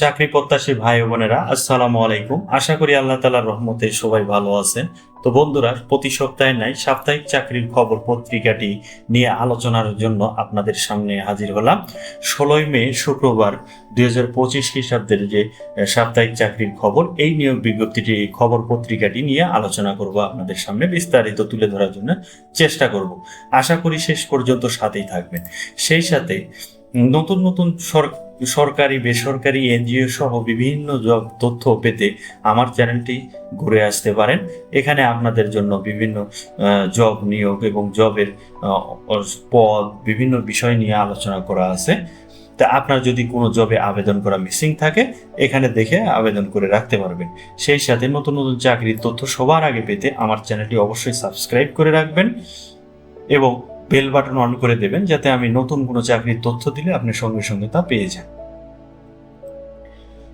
চাকরি প্রত্যাশী ভাই বোনেরা, আসসালামু আলাইকুম। আশা করি আল্লাহ তালার রহমতে সবাই ভালো আছেন। তো বন্ধুরা, প্রতি সপ্তাহে নাই, সাপ্তাহিক চাকরির খবর পত্রিকাটি নিয়ে আলোচনার জন্য আপনাদের সামনে হাজির হলাম। ষোলোই মে, শুক্রবার, দুই হাজার পঁচিশ খ্রিস্টাব্দের যে সাপ্তাহিক চাকরির খবর, এই নিয়োগ বিজ্ঞপ্তিটি, খবর পত্রিকাটি নিয়ে আলোচনা করব আপনাদের সামনে, বিস্তারিত তুলে ধরার জন্য চেষ্টা করব। আশা করি শেষ পর্যন্ত সাথেই থাকবেন। সেই সাথে নতুন নতুন সরকারি, বেসরকারি এনজিও সহ বিভিন্ন তথ্য পেতে আমার চ্যানেলটি ঘুরে আসতে পারেন। এখানে আপনাদের জন্য বিভিন্ন জব নিয়োগ এবং জবের পদ, বিভিন্ন বিষয় নিয়ে আলোচনা করা আছে। তা আপনার যদি কোনো জবে আবেদন করা মিসিং থাকে, এখানে দেখে আবেদন করে রাখতে পারবেন। সেই সাথে নতুন নতুন চাকরির তথ্য সবার আগে পেতে আমার চ্যানেলটি অবশ্যই সাবস্ক্রাইব করে রাখবেন এবং বেল বাটন অন করে দেবেন যাতে আমি নতুন কোনো চাকরির তথ্য দিলে আপনি সঙ্গে সঙ্গে তা পেয়ে যান।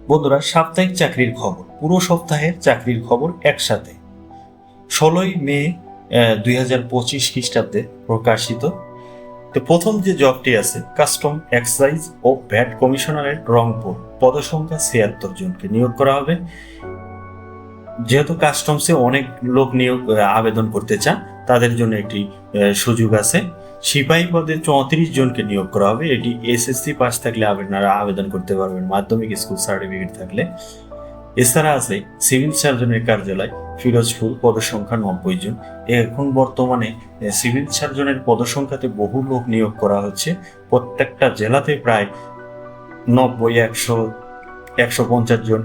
বন্ধুরা, সাপ্তাহিক চাকরির খবর, পুরো সপ্তাহের চাকরির খবর একসাথে। ষোলোই মে দুই হাজার পঁচিশ খ্রিস্টাব্দে প্রকাশিত। তো প্রথম যে জবটি আছে কাস্টম এক্সাইজ ও ভ্যাট কমিশনারের রংপুর, পদসংখ্যা ছিয়াত্তর জনকে নিয়োগ করা হবে। যেহেতু কাস্টমসে অনেক লোক নিয়োগ, আবেদন করতে চান তাদের জন্য একটি সুযোগ আছে। সিপাহী পদে চৌত্রিশ জনকে নিয়োগ করা হবে। এটি এসএসসি পাস থাকলে আপনারা আবেদন করতে পারবেন। মাধ্যমিক স্কুল সার্টিফিকেট থাকলে। এছাড়া আছে সিভিল সার্জনের কার্যালয়, ফিরোজপুর, পদসংখ্যা নব্বই জন। এখন বর্তমানে সিভিল সার্জনের পদসংখ্যাতে বহু লোক নিয়োগ করা হচ্ছে। প্রত্যেকটা জেলাতে প্রায় নব্বই, একশো একশো পঞ্চাশ জন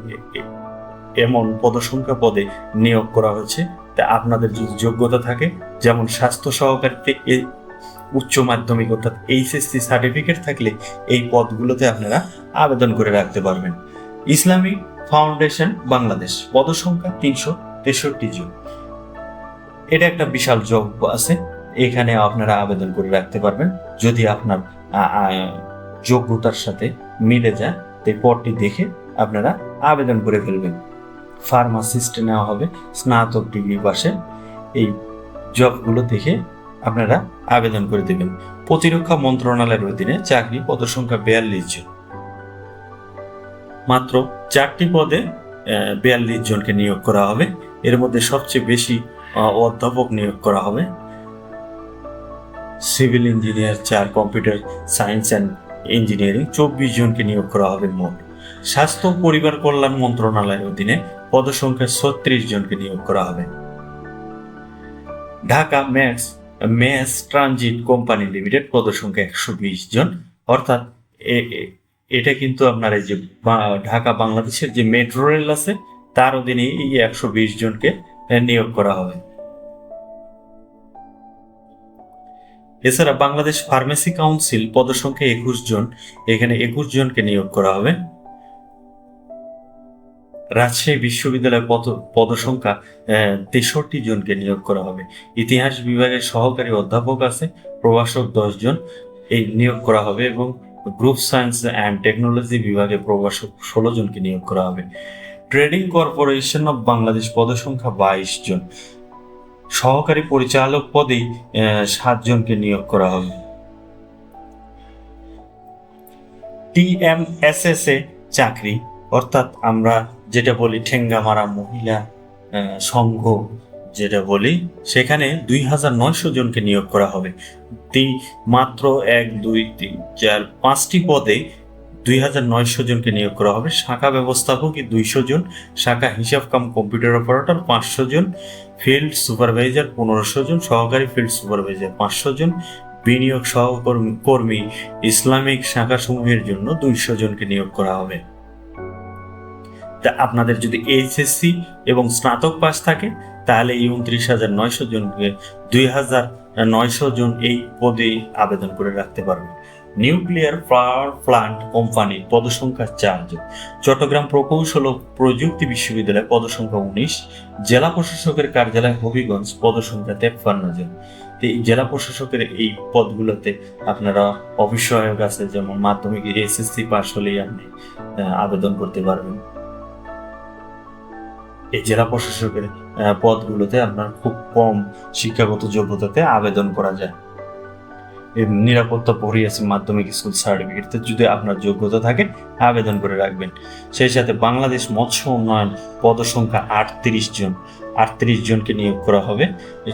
এমন পদসংখ্যা পদে নিয়োগ করা হয়েছে তা আপনাদের যদি যোগ্যতা থাকে, যেমন স্বাস্থ্য সহকারীতে উচ্চ মাধ্যমিক অর্থাৎ এইচএসসি সার্টিফিকেট থাকলে এই পদগুলোতে আপনারা আবেদন করে রাখতে পারবেন। ইসলামিক ফাউন্ডেশন বাংলাদেশ, পদসংখ্যা তিনশো তেষট্টি জন। এটা একটা বিশাল জব আছে, এখানে আপনারা আবেদন করে রাখতে পারবেন। যদি আপনার যোগ্যতার সাথে মিলে যায়, তো পদটি দেখে আপনারা আবেদন করে ফেলবেন। ফার্মাসিস্ট নেওয়া হবে, স্নাতক ডিগ্রি পাশে। এই জবগুলো দেখে আপনারা আবেদন করে দেবেন। প্রতিরক্ষা মন্ত্রণালয়ের অধীনে চাকরি পদসংখ্যা বিয়াল্লিশ জন। মাত্র চারটি পদে বিয়াল্লিশ জনকে নিয়োগ করা হবে। এর মধ্যে সবচেয়ে বেশি অধ্যাপক নিয়োগ করা হবে। সিভিল ইঞ্জিনিয়ার, চার কম্পিউটার সায়েন্স অ্যান্ড ইঞ্জিনিয়ারিং, চব্বিশ জনকে নিয়োগ করা হবে মোট। স্বাস্থ্য পরিবার কল্যাণ মন্ত্রণালয়ের অধীনে পদসংখ্যা ছত্রিশ জনকে নিয়োগ করা হবে। Dhaka max, mass transit company limited পদসংখ্যা একশো বিশ জন। অর্থাৎ এটা কিন্তু আপনার এই যে ঢাকা বাংলাদেশের যে মেট্রো রেল আছে, তার অধীনে এই একশো বিশ জনকে নিয়োগ করা হবে। এছাড়া বাংলাদেশ ফার্মেসি কাউন্সিল পদসংখ্যা একুশ জন, এখানে একুশ জনকে নিয়োগ করা হবে। রাজশাহী বিশ্ববিদ্যালয় পদ, পদসংখ্যা তেষট্টি জনকে নিয়োগ করা হবে। ইতিহাস বিভাগের সহকারী অধ্যাপক আছে, প্রভাষক দশ জন এই নিয়োগ করা হবে এবং গ্রুপ সায়েন্স অ্যান্ড টেকনোলজি বিভাগে প্রভাষক ষোলো জনকে নিয়োগ করা হবে। ট্রেডিং কর্পোরেশন অফ বাংলাদেশ পদসংখ্যা বাইশ জন। সহকারী পরিচালক পদেই সাত জনকে নিয়োগ করা হবে। টিএমএসএস এ চাকরি, অর্থাৎ আমরা যেটা বলি ঠেঙ্গা মারা মহিলা সংঘ যেটা বলি, সেখানে দুই হাজার নয়শো জনকে নিয়োগ করা হবে। তিন, মাত্র এক, দুই, তিন, চার, পাঁচটি পদে দুই হাজার নয়শো জনকে নিয়োগ করা হবে। শাখা ব্যবস্থাপক দুইশো জন, শাখা হিসাব কাম কম্পিউটার অপারেটর পাঁচশো জন, ফিল্ড সুপারভাইজার পনেরোশো জন, সহকারী ফিল্ড সুপারভাইজার পাঁচশো জন, বিনিয়োগ সহকর্মী, কর্মী, ইসলামিক শাখাসমূহের জন্য দুইশো জনকে নিয়োগ করা হবে। তা আপনাদের যদি এইচএসসি এবং স্নাতক পাস থাকে, তাহলে এই উনত্রিশ হাজার নয়শো জনকে দুই হাজার নয়শো জন এই পদে আবেদন করে রাখতে পারবেন। নিউক্লিয়ার পাওয়ার প্লান্ট কোম্পানি পদসংখ্যা চার জন চট্টগ্রাম প্রকৌশল ও প্রযুক্তি বিশ্ববিদ্যালয় পদসংখ্যা উনিশ, জেলা প্রশাসকের কার্যালয় হবিগঞ্জ পদসংখ্যা তেপ্পান্ন জন। এই জেলা প্রশাসকের এই পদগুলোতে আপনারা অফিস সহায়ক আছে, যেমন মাধ্যমিক এসএসসি পাস হলেই আপনি আবেদন করতে পারবেন। এই জেলা প্রশাসকের পদগুলোতে আপনার খুব কম শিক্ষাগত যোগ্যতাতে আবেদন করা যায়। নিরাপত্তা পড়ি মাধ্যমিক স্কুল সার্টিফিকেটতে, যদি আপনার যোগ্যতা থাকে, আবেদন করে রাখবেন। সেই সাথে বাংলাদেশ মৎস্য উন্নয়ন পদসংখ্যা আটত্রিশ জন। আটত্রিশ জনকে নিয়োগ করা হবে।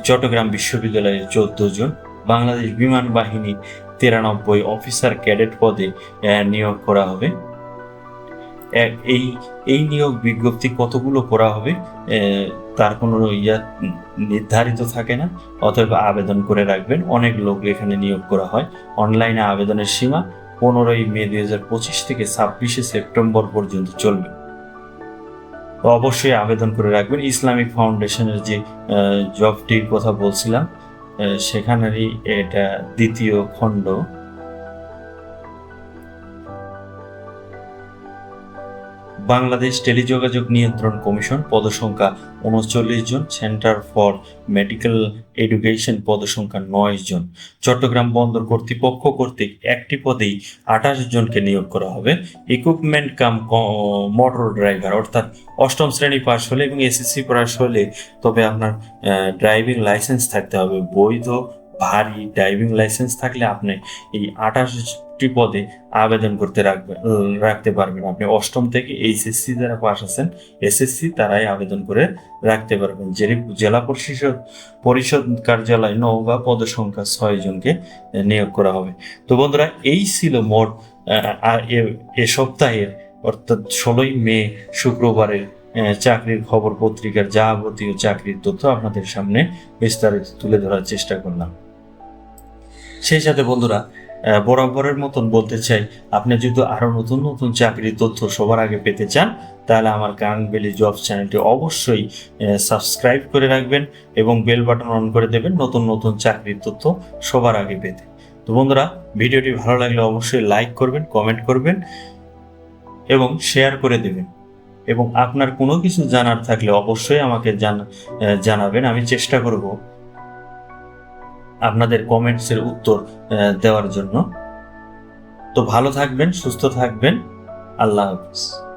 চট্টগ্রাম বিশ্ববিদ্যালয়ে চোদ্দ জন। বাংলাদেশ বিমান বাহিনী তিরানব্বই অফিসার ক্যাডেট পদে নিয়োগ করা হবে। এই এই নিয়োগ বিজ্ঞপ্তি কতগুলো করা হবে? তার কোনো ইয়া নির্ধারিত থাকে না। অতএব আবেদন করে রাখবেন। অনেক লোক এখানে নিয়োগ করা হয়। অনলাইনে আবেদনের সীমা পনেরোই মে দুই হাজার পঁচিশ থেকে ছাব্বিশে সেপ্টেম্বর পর্যন্ত চলবে। অবশ্যই আবেদন করে রাখবেন। ইসলামিক ফাউন্ডেশনের যে জবটির কথা বলছিলাম সেখানেরই এটা দ্বিতীয় খণ্ড। বাংলাদেশ টেলিযোগাযোগ নিয়ন্ত্রণ কমিশন পদসংখ্যা উনচল্লিশ জন, সেন্টার ফর মেডিকেল এডুকেশন পদসংখ্যা নয় জন। চট্টগ্রাম বন্দর কর্তৃপক্ষ কর্তৃক একটি পদেই আঠাশ জনকে নিয়োগ করা হবে। ইকুইপমেন্ট কাম মোটর ড্রাইভার অর্থাৎ অষ্টম শ্রেণি পাশ হলে এবং এসএসসি পাস হলে তবে আপনার ড্রাইভিং লাইসেন্স থাকতে হবে, বৈধ ভারী ড্রাইভিং লাইসেন্স থাকলে আপনি এই আঠাশটি পদে আবেদন করতে রাখবেন রাখতে পারবেন। আপনি অষ্টম থেকে এইচএসসি যারা পাশ আছেন এসএসসি তারাই আবেদন করে রাখতে পারবেন। যে- জেলা পরিষদ পরিষদ কার্যালয় নওগাঁ পদসংখ্যা ছয় জনকে নিয়োগ করা হবে। তো বন্ধুরা, এই ছিল মোট এ সপ্তাহের, অর্থাৎ ষোলোই মে শুক্রবারের চাকরির খবর পত্রিকার যাবতীয় চাকরির তথ্য আপনাদের সামনে বিস্তারিত তুলে ধরার চেষ্টা করলাম। সেই সাথে বন্ধুরা বরাবরের মতন বলতে চাই, আপনি যদি আরও নতুন নতুন চাকরির তথ্য সবার আগে পেতে চান, তাহলে আমার কানবেলি জব চ্যানেলটি অবশ্যই সাবস্ক্রাইব করে রাখবেন এবং বেল বাটন অন করে দেবেন নতুন নতুন চাকরির তথ্য সবার আগে পেতে। তো বন্ধুরা, ভিডিওটি ভালো লাগলে অবশ্যই লাইক করবেন, কমেন্ট করবেন এবং শেয়ার করে দেবেন। এবং আপনার কোনো কিছু জানার থাকলে অবশ্যই আমাকে জানা- জানাবেন, আমি চেষ্টা করব। আপনাদের কমেন্টসের উত্তর দেওয়ার জন্য। তো ভালো থাকবেন সুস্থ থাকবেন। আল্লাহ হাফিজ।